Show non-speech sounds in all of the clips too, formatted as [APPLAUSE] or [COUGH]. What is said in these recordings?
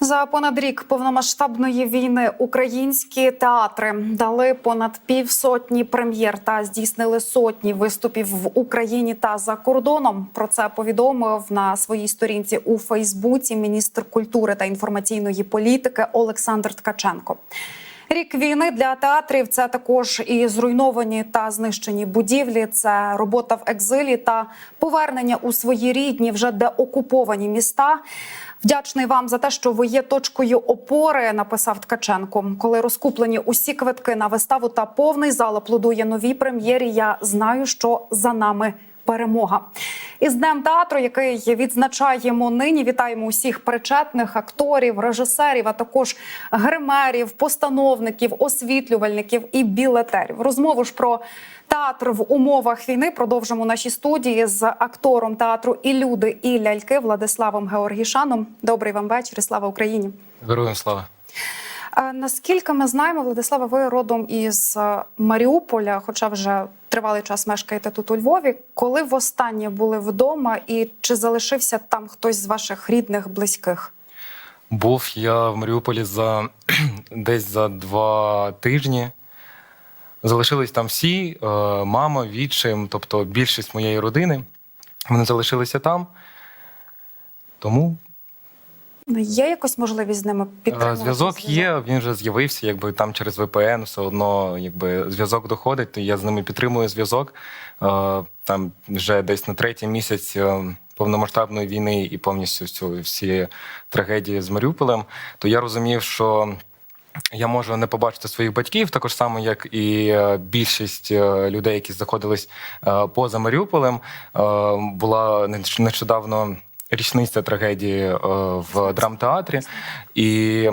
За понад рік повномасштабної війни українські театри дали понад півсотні прем'єр та здійснили сотні виступів в Україні та за кордоном. Про це повідомив на своїй сторінці у Фейсбуці міністр культури та інформаційної політики Олександр Ткаченко. Рік війни для театрів це також і зруйновані та знищені будівлі. Це робота в екзилі та повернення у свої рідні вже деокуповані міста. Вдячний вам за те, що ви є точкою опори. Написав Ткаченко. Коли розкуплені усі квитки на виставу та повний зал аплодує новій прем'єрі. Я знаю, що за нами перемога. Із днем театру, який відзначаємо нині, вітаємо усіх причетних акторів, режисерів, а також гримерів, постановників, освітлювальників і білетерів. Розмову ж про театр в умовах війни продовжимо у нашій студії з актором театру і люди, і ляльки Владиславом Георгішаном. Добрий вам вечір. і Слава Україні! Героям слава. Наскільки ми знаємо, Владислава, ви родом із е, Маріуполя, хоча вже тривалий час мешкаєте тут у Львові. Коли востаннє були вдома, і чи залишився там хтось з ваших рідних, близьких? Був я в Маріуполі за [CLEARS THROAT] десь за два тижні. Залишились там всі: е, мама, відчим, тобто більшість моєї родини. Вони залишилися там. Тому Є якось можливість з ними е, підтримувати? зв'язок є, він вже з'явився, якби там через VPN все одно якби зв'язок доходить, то я з ними підтримую зв'язок. Е, Там вже десь на третій місяць е, повномасштабної війни і повністю всю- всі трагедії з Маріуполем, то я розумів, що я можу не побачити своїх батьків, також само, як і більшість людей, які знаходились поза Маріуполем. Була нещодавно річниця трагедії е, в драмтеатрі. І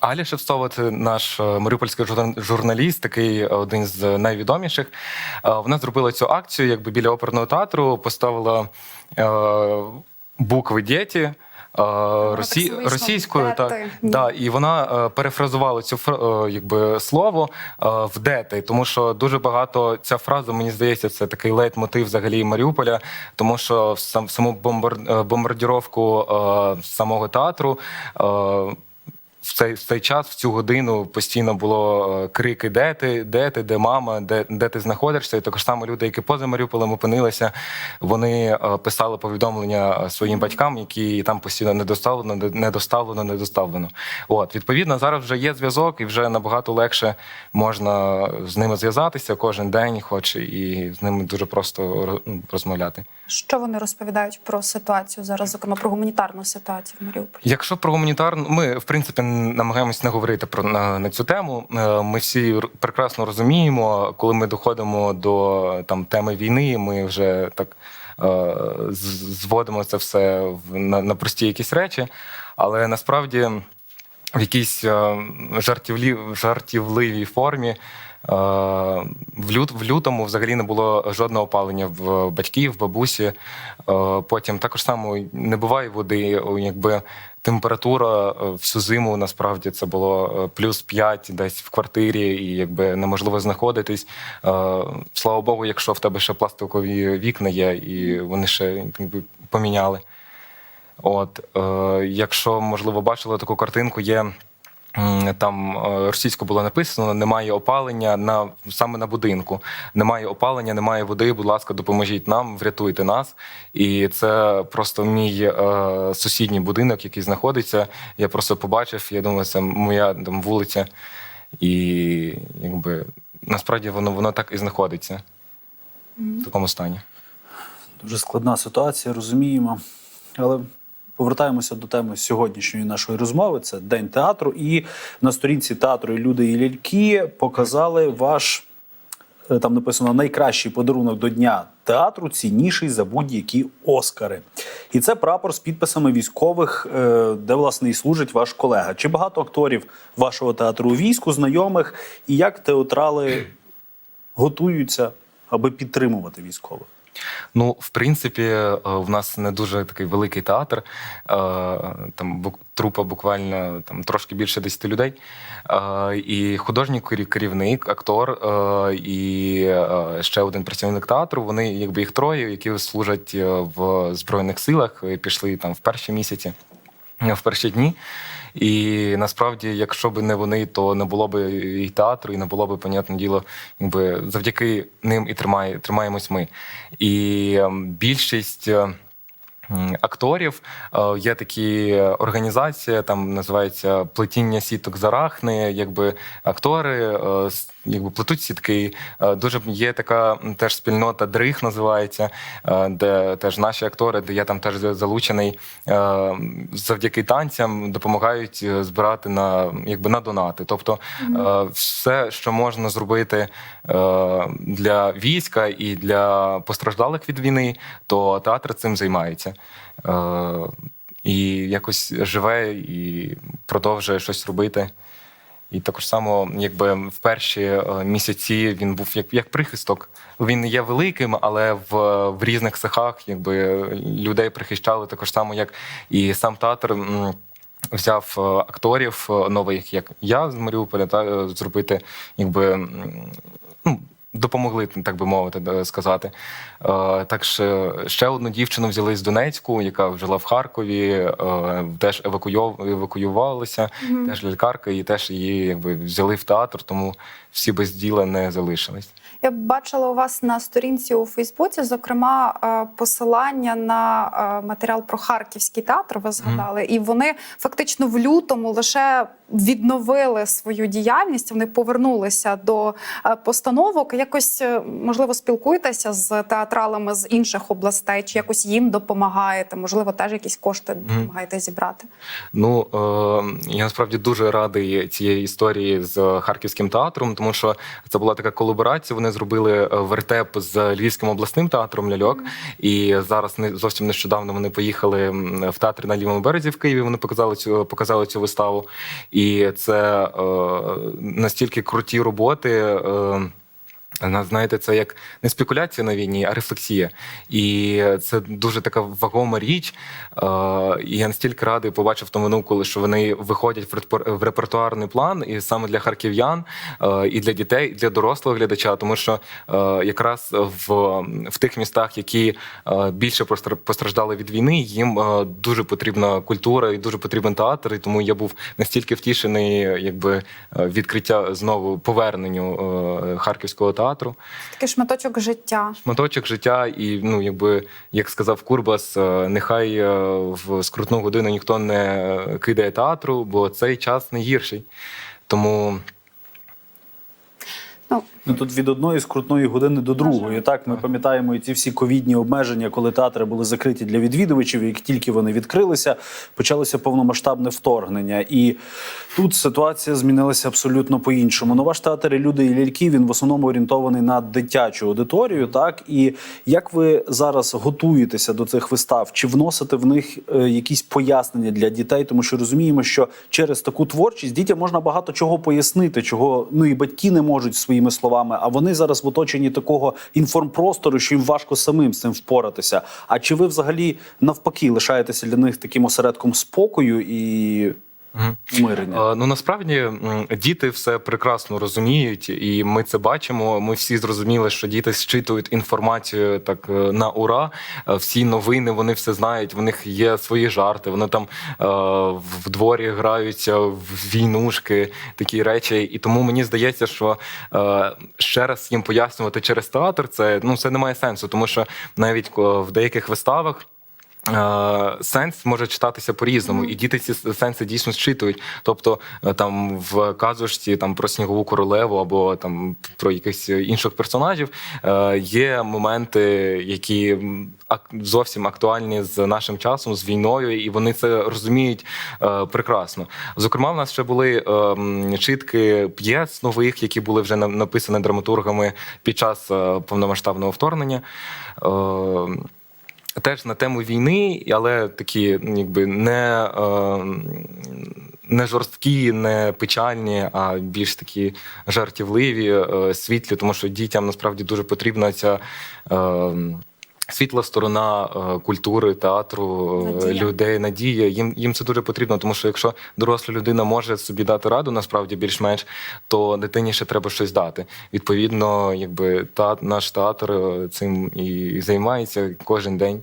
Аля Шевцова, це наш е, маріупольський журналіст, такий е, один з найвідоміших. Вона зробила цю акцію якби біля оперного театру, поставила букви діті. Росі... російською, так, да, і вона е, перефразувала цю е, якби слово е, в дети, тому що дуже багато ця фраза, мені здається, це такий лейтмотив взагалі Маріуполя, тому що сам в саму бомбар... бомбардіровку самого театру. В цей, в цей час, в цю годину постійно було е, крики: де ти, де ти, де мама, де, де ти знаходишся? І також саме люди, які поза Маріуполем опинилися, вони е, писали повідомлення е, своїм батькам, які там постійно не доставлено, не доставлено, не доставлено. От відповідно, зараз вже є зв'язок, і вже набагато легше можна з ними зв'язатися кожен день, хоч і з ними дуже просто ну, розмовляти. Що вони розповідають про ситуацію зараз, зокрема про гуманітарну ситуацію в Маріуполі? Якщо про гуманітарну, ми в принципі намагаємось не говорити про на, на цю тему. Е, Ми всі прекрасно розуміємо, коли ми доходимо до там теми війни, ми вже так е, зводимо це все в на, на прості якісь речі, але насправді в якійсь е, жартівлі, жартівливій формі. Е, В, лют, в лютому взагалі не було жодного опалення в батьків, в бабусі. Е, Потім також само не буває води, якби температура е, всю зиму насправді це було е, плюс 5 десь в квартирі, і якби неможливо знаходитись. Е, Слава Богу, якщо в тебе ще пластикові вікна є, і вони ще якби, поміняли. От, е, якщо, можливо, бачили таку картинку, є. Там е, російською було написано: немає опалення на саме на будинку. Немає опалення, немає води. Будь ласка, допоможіть нам, врятуйте нас. І це просто мій е, сусідній будинок, який знаходиться. Я просто побачив. Я думаю, це моя там вулиця, і якби насправді воно воно так і знаходиться в такому стані. Дуже складна ситуація, розуміємо. Але повертаємося до теми сьогоднішньої нашої розмови. Це День театру. І на сторінці театру люди і ляльки показали ваш. е, Там написано найкращий подарунок до дня театру, цінніший за будь-які Оскари. І це прапор з підписами військових, е, де власне і служить ваш колега. Чи багато акторів вашого театру у війську, знайомих, і як театрали готуються, аби підтримувати військових? Ну, в принципі, е, в нас не дуже такий великий театр. Е, Там трупа буквально там трошки більше 10 людей. Е, І художній керівник, актор і ще один працівник театру. Вони якби їх троє, які служать в збройних силах, пішли там в перші місяці. в перші дні. І насправді, якщо б не вони, то не було б і театру, і не було б, понятне діло, якби завдяки ним і тримає, тримаємось ми. І ем, більшість. е, Акторів Е, є такі організації, там називається плетіння сіток зарахни. Якби актори е, якби плетуть сітки. Е, Дуже є така теж спільнота Дрих називається, е, де теж наші актори, де я там теж залучений е, завдяки танцям, допомагають збирати на якби на донати. Тобто все, що можна зробити для війська і для постраждалих від війни, то театр цим займається. І якось живе і продовжує щось робити. І також само, якби в перші е, місяці він був як, як прихисток. Він є великим, але в, в різних цехах якби людей прихищали також само, як і сам театр. Взяв е, акторів е, нових, як я з Маріуполя, та зробити, якби допомогли, так би мовити, сказати. Е, Так що ще одну дівчину взяли з Донецьку, яка жила в Харкові, е, теж евакуювалася, теж лікарка, і теж її якби взяли в театр, тому всі без діла не залишились. Я бачила у вас на сторінці у Фейсбуці, зокрема, е, посилання на матеріал про харківський театр. Ви згадали, і вони фактично в лютому лише відновили свою діяльність. Вони повернулися до постановок. Якось е, можливо спілкуєтеся з театралами з інших областей, чи якось їм допомагаєте? Можливо, теж якісь кошти допомагаєте зібрати. Ну е, я насправді дуже радий цієї історії з харківським театром, тому що це була така колаборація. Вони зробили е, вертеп з Львівським обласним театром ляльок. І зараз не зовсім нещодавно вони поїхали в театр на лівому березі в Києві. Вони показали цю показали цю виставу. І це е, настільки круті роботи. Е, Знаєте, це як не спекуляція на війні, а рефлексія. І це дуже така вагома річ. І я настільки радий побачив новину, коли що вони виходять в репер- репертуарний план, і саме для харків'ян, і для дітей, і для дорослого глядача, тому що якраз в, в тих містах, які більше постра- постраждали від війни, їм дуже потрібна культура і дуже потрібен театр. І тому я був настільки втішений, якби відкриття знову поверненню харківського театру. Такий шматочок життя. Шматочок життя, і ну, якби як сказав Курбас, е, нехай е, в скрутну годину ніхто не кидає театру, бо цей час не гірший. Тому Ну Ну тут від одної скрутної години до другої. Так, ми пам'ятаємо і ці всі ковідні обмеження, коли театри були закриті для відвідувачів. Як тільки вони відкрилися, почалося повномасштабне вторгнення. І тут ситуація змінилася абсолютно по-іншому. Ну, ваш театр і люди і ляльки він в основному орієнтований на дитячу аудиторію. Так і як ви зараз готуєтеся до цих вистав? Чи вносите в них е, якісь пояснення для дітей? Тому що розуміємо, що через таку творчість дітям можна багато чого пояснити, чого ну і батьки не можуть своїми словами. А вони зараз в оточенні такого інформпростору, що їм важко самим з цим впоратися. А чи ви взагалі навпаки лишаєтеся для них таким осередком спокою і умирення? Е, Ну насправді діти все прекрасно розуміють, і ми це бачимо. Ми всі зрозуміли, що діти зчитують інформацію так е, на ура. Е, Всі новини вони все знають. В них є свої жарти. Вони там е, в дворі граються в війнушки, такі речі. І тому мені здається, що е, ще раз їм пояснювати через театр, це ну це не має сенсу, тому що навіть в деяких виставах. Сенс може читатися по-різному, і діти ці сенси дійсно зчитують. Тобто е, там в казушці там про снігову королеву або там про якихось інших персонажів е, є моменти, які зовсім актуальні з нашим часом, з війною, і вони це розуміють е, прекрасно. Зокрема, в нас ще були м, читки п'єс нових, які були вже на- написані драматургами під час повномасштабного вторгнення. Е, Теж на тему війни, але такі, якби не, е, не жорсткі, не печальні, а більш такі жартівливі, е, світлі, тому що дітям насправді дуже потрібна ця. Світла сторона е, культури, театру, е, Надія. людей, надія. Їм їм це дуже потрібно, тому що якщо доросла людина може собі дати раду, насправді більш-менш, то дитині ще треба щось дати. Відповідно, якби та наш театр е, цим і займається кожен день.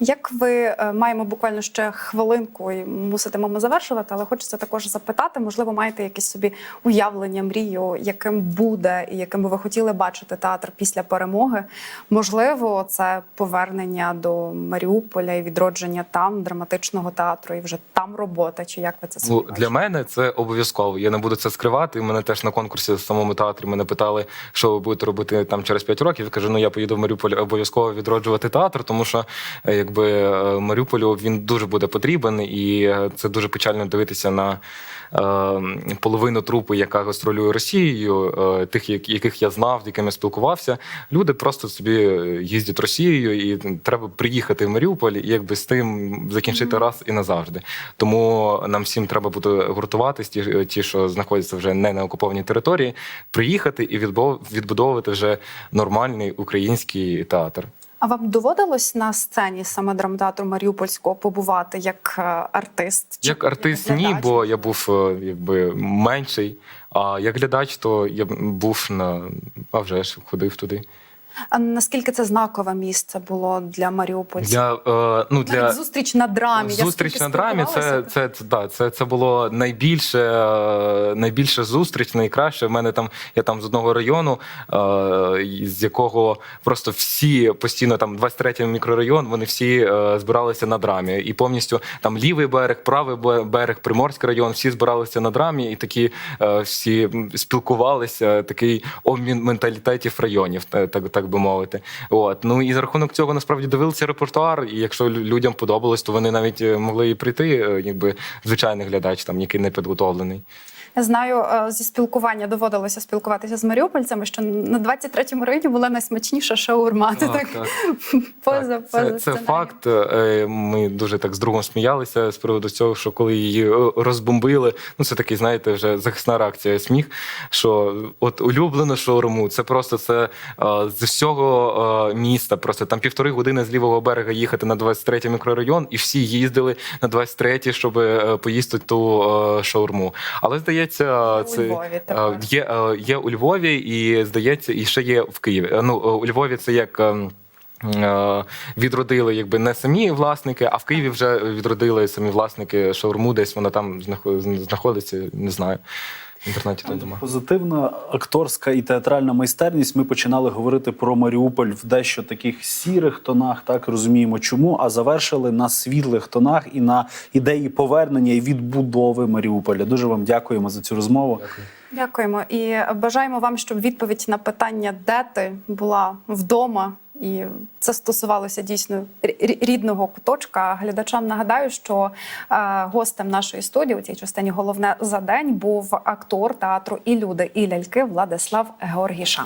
Як ви е, маємо буквально ще хвилинку і муситимемо завершувати, але хочеться також запитати, можливо, маєте якесь собі уявлення, мрію, яким буде і яким би ви хотіли бачити театр після перемоги? Можливо, це повернення до Маріуполя і відродження там драматичного театру, і вже там робота. Чи як ви це собі Ну, бачите? для мене це обов'язково. Я не буду це скривати. Мене теж на конкурсі в самому театрі мене питали, що ви будете робити там через 5 років. Я кажу, ну я поїду в Маріуполь обов'язково відроджувати театр, тому що е, якби е, Маріуполю він дуже буде потрібен, і е, це дуже печально дивитися на е, половину трупи, яка гастролює Росією, тих, яких я знав, з якими спілкувався. Люди просто собі їздять Росією, і треба приїхати в Маріуполь і якби з тим закінчити раз і назавжди. Тому нам всім треба буде гуртуватись, ті, ті, що знаходяться вже не на окупованій території, приїхати і відбу- відбудовувати вже нормальний український театр. А вам доводилось на сцені саме драмтеатру Маріупольського побувати як е, артист? Чи Як артист, ні, бо я був е, якби менший. А як глядач, то я був на а вже ж ходив туди. А наскільки це знакове місце було для Маріупольців? Для е, ну для Навіть зустріч на драмі. Зустріч на драмі це, це, це, да, це, це було найбільше, е, найбільша зустріч, найкраще. В мене там я там з одного району, е, з якого просто всі постійно там 23-й мікрорайон, вони всі е, збиралися на драмі. І повністю там лівий берег, правий берег, Приморський район, всі збиралися на драмі, і такі е, всі спілкувалися. Такий обмін менталітетів районів, та- так, так би мовити. От ну і за рахунок цього насправді дивилися репертуар. І якщо людям подобалось, то вони навіть е, могли і прийти, е, якби звичайний глядач, там який не підготовлений. Я знаю, е, зі спілкування доводилося спілкуватися з маріупольцями, що на 23-му районі була найсмачніша шаурма. Це так, [LAUGHS] поза, Так, поза це, це факт. Е, Ми дуже так з другом сміялися з приводу цього, що коли її е, розбомбили, ну це такий, знаєте, вже захисна реакція, сміх. Що от улюблену шаурму, це просто це з всього міста. Просто там півтори години з лівого берега їхати на 23-й мікрорайон, і всі їздили на 23-й, щоб поїсти ту шаурму. Але здається, У це Львові е, є, е, є у Львові, і здається, і ще є в Києві. Е, Ну, у Львові це як. ем, Відродили якби не самі власники, а в Києві вже відродили самі власники шаурму, десь вона там знаходиться, не знаю. В інтернеті там нема. Позитивна акторська і театральна майстерність. Ми починали говорити про Маріуполь в дещо таких сірих тонах, так розуміємо чому. А завершили на світлих тонах і на ідеї повернення і відбудови Маріуполя. Дуже вам дякуємо за цю розмову. Дякуємо і бажаємо вам, щоб відповідь на питання, де ти була вдома. І це стосувалося дійсно рідного куточка. Глядачам нагадаю, що е, гостем нашої студії у цій частині головне за день був актор театру і люди і ляльки Владислав Георгіша.